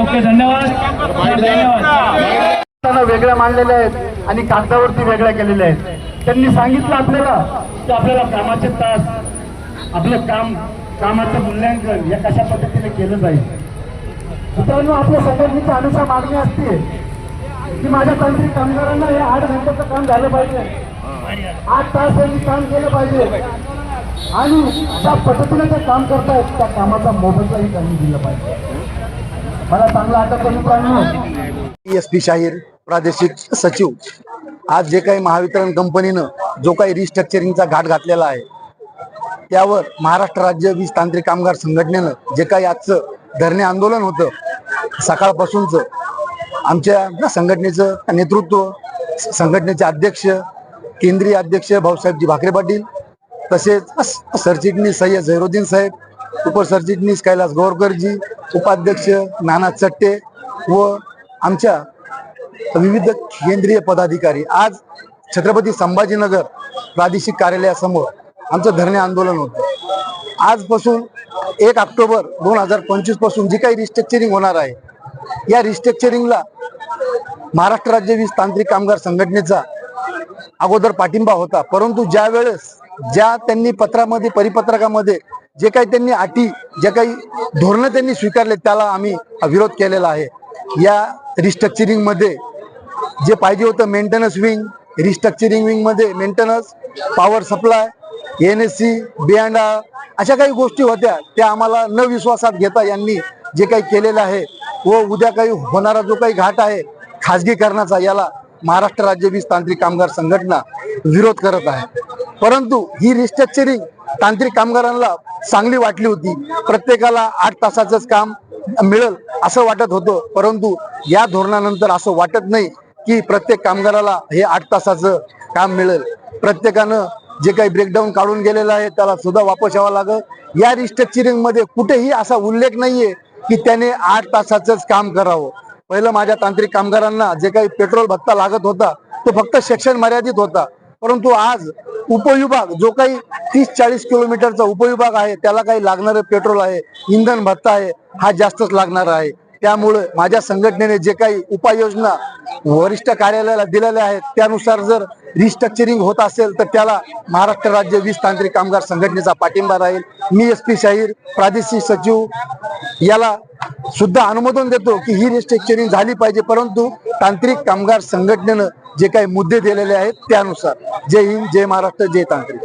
Okay धन्यवाद. धन्यवाद वेगळ्या मांडलेल्या आहेत आणि कागदावरती वेगळ्या केलेल्या आहेत. त्यांनी सांगितलं आपल्याला की आपल्याला कामाचे तास आपलं काम कामाचं मूल्यांकन या कशा पद्धतीने केलं जाईल. मित्रांनो आपल्या संघटनेची अनुसार मागणी असते. की माझ्या तांत्रिक कामगारांना हे आठ घंट्याचं काम झालं पाहिजे. आठ तास त्यांनी काम केलं पाहिजे. आणि ज्या पद्धतीने ते काम करतायत त्या कामाचा मोबदलाही त्यांनी दिला पाहिजे. मला चांगलं आठवतं मित्रांनो हो. एस पी शाहीर प्रादेशिक सचिव. आज जे काही महावितरण कंपनीनं जो काही रिस्ट्रक्चरिंगचा घाट घातलेला आहे त्यावर महाराष्ट्र राज्य वीज तांत्रिक कामगार संघटनेनं जे काही आजचं धरणे आंदोलन होतं सकाळपासूनचं आमच्या संघटनेचं नेतृत्व संघटनेचे अध्यक्ष केंद्रीय अध्यक्ष भाऊसाहेबजी भाकरे पाटील तसेच सरचिटणीस सय्यद झैरुद्दीन साहेब उपसरचिटणीस कैलास गोरकरजी उपाध्यक्ष नाना चट्टे व आमच्या विविध केंद्रीय पदाधिकारी. आज छत्रपती संभाजीनगर प्रादेशिक कार्यालयासमोर आमचं धरणे आंदोलन होतं. आजपासून एक ऑक्टोबर दोन हजार पंचवीसपासून जी काही रिस्ट्रक्चरिंग होणार आहे या रिस्ट्रक्चरिंगला महाराष्ट्र राज्य वीज तांत्रिक कामगार संघटनेचा अगोदर पाठिंबा होता. परंतु ज्या वेळेस ज्या त्यांनी पत्रामध्ये परिपत्रकामध्ये जे काही त्यांनी अटी जे काही धोरणं त्यांनी स्वीकारले त्याला आम्ही विरोध केलेला आहे. या रिस्ट्रक्चरिंगमध्ये जे पाहिजे होतं maintenance wing restructuring विंगमध्ये maintenance power supply N S C बियांडा अशा काही गोष्टी होत्या. त्या आम्हाला न विश्वासात घेता यांनी जे काही केलेलं आहे व उद्या काही होणारा जो काही घाट आहे खाजगीकरणाचा याला महाराष्ट्र राज्य वीज तांत्रिक कामगार संघटना विरोध करत आहे. परंतु ही रिस्ट्रक्चरिंग तांत्रिक कामगारांना चांगली वाटली होती. प्रत्येकाला आठ तासाचंच काम मिळेल असं वाटत होतं. परंतु या धोरणानंतर असं वाटत नाही की प्रत्येक कामगाराला हे आठ तासाचं काम मिळेल. प्रत्येकानं जे काही ब्रेकडाऊन काढून गेलेलं आहे त्याला सुद्धा वापस यावं लागत या रिस्ट्रक्चरिंगमध्ये कुठेही असा उल्लेख नाहीये की त्याने आठ तासाचंच काम करावं. पहिलं माझ्या तांत्रिक कामगारांना जे काही पेट्रोल भत्ता लागत होता तो फक्त सेक्शन मर्यादित होता. परंतु आज उपविभाग जो काही तीस चाळीस किलोमीटरचा उपविभाग आहे त्याला काही लागणारं पेट्रोल आहे इंधन भत्ता आहे हा जास्तच लागणार आहे. त्यामुळे माझ्या संघटनेने जे काही उपाययोजना वरिष्ठ कार्यालयाला दिलेल्या आहेत त्यानुसार जर रिस्ट्रक्चरिंग होत असेल तर त्याला महाराष्ट्र राज्य वीज तांत्रिक कामगार संघटनेचा पाठिंबा राहील. मी एस पी शाहीर प्रादेशिक सचिव याला सुद्धा अनुमोदन देतो की ही रिस्ट्रक्चरिंग झाली पाहिजे. परंतु तांत्रिक कामगार संघटनेनं जे काही मुद्दे दिलेले आहेत त्यानुसार. जय हिंद जय महाराष्ट्र जय तांत्रिक.